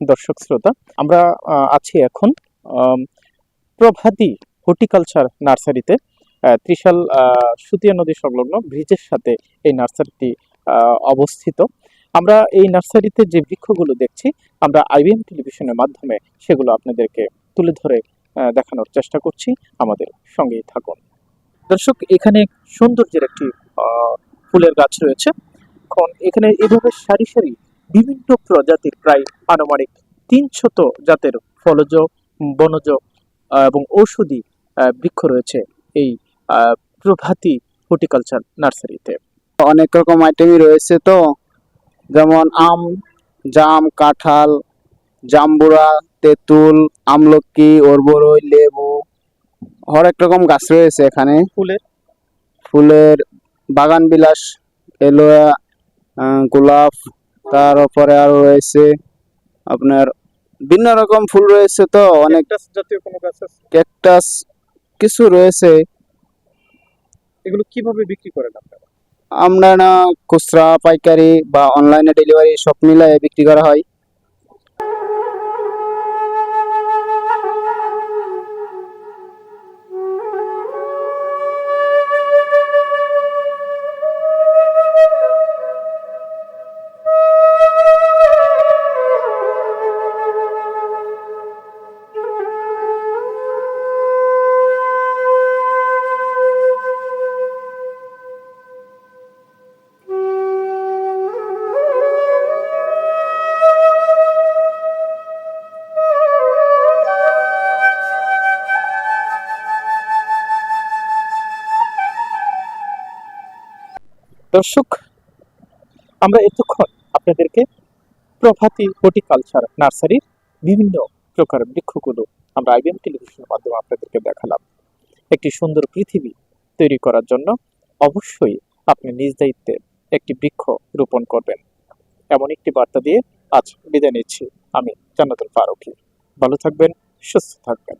দর্শক শ্রোতা, আমরা আছি এখন প্রভাতী হর্টিকালচার নার্সারিতে। ত্রিশাল সুতিয়া নদী সংলগ্ন ব্রিজের সাথে এই নার্সারিটি অবস্থিত। আমরা এই নার্সারিতে যে বৃক্ষগুলো দেখছি, আমরা আইবিএম টেলিভিশনের মাধ্যমে সেগুলো আপনাদেরকে তুলে ধরে দেখানোর চেষ্টা করছি। আমাদের সঙ্গেই থাকুন। দর্শক, এখানে সৌন্দর্যের একটি ফুলের গাছ রয়েছে। এখন এখানে এভাবে সারি সারি বিভিন্ন প্রজাতির প্রায় আনুমানিক তিনশত জাতের ফলজ বনজ এবং ঔষধি বৃক্ষ রয়েছে এই প্রভাতী হর্টিকালচার নার্সারিতে। অনেক রকম আইটেমই রয়েছে তো যেমন আম জাম কাঁঠাল জাম্বুরা তেঁতুল আমলকি ওরবরই লেবু হরেক রকম গাছ রয়েছে এখানে। ফুলের? ফুলের বাগান বিলাস এলোয়া আহ, তারপরে আরও রয়েছে আপনার ভিন্ন রকম ফুল রয়েছে তো অনেক ক্যাকটাস জাতীয় কোনো গাছ আছে? ক্যাকটাস কিছু রয়েছে। এগুলো কীভাবে বিক্রি করেন আপনারা? আমরা না খুচরা পাইকারি বা অনলাইনে ডেলিভারি সব মিলায়ে বিক্রি করা হয়। দর্শক, আমরা এতক্ষণ আপনাদেরকে প্রভাতী হর্টিকালচার, নার্সারির বিভিন্ন প্রকার বৃক্ষগুলো আমরা আইবিএম টেলিভিশনের মাধ্যমে আপনাদেরকে দেখালাম। একটি সুন্দর পৃথিবী তৈরি করার জন্য অবশ্যই আপনি নিজ দায়িত্বে একটি বৃক্ষ রোপণ করবেন। এমন একটি বার্তা দিয়ে আজ বিদায় নিচ্ছি। আমি জান্নাতুল ফারুকি। ভালো থাকবেন, সুস্থ থাকবেন।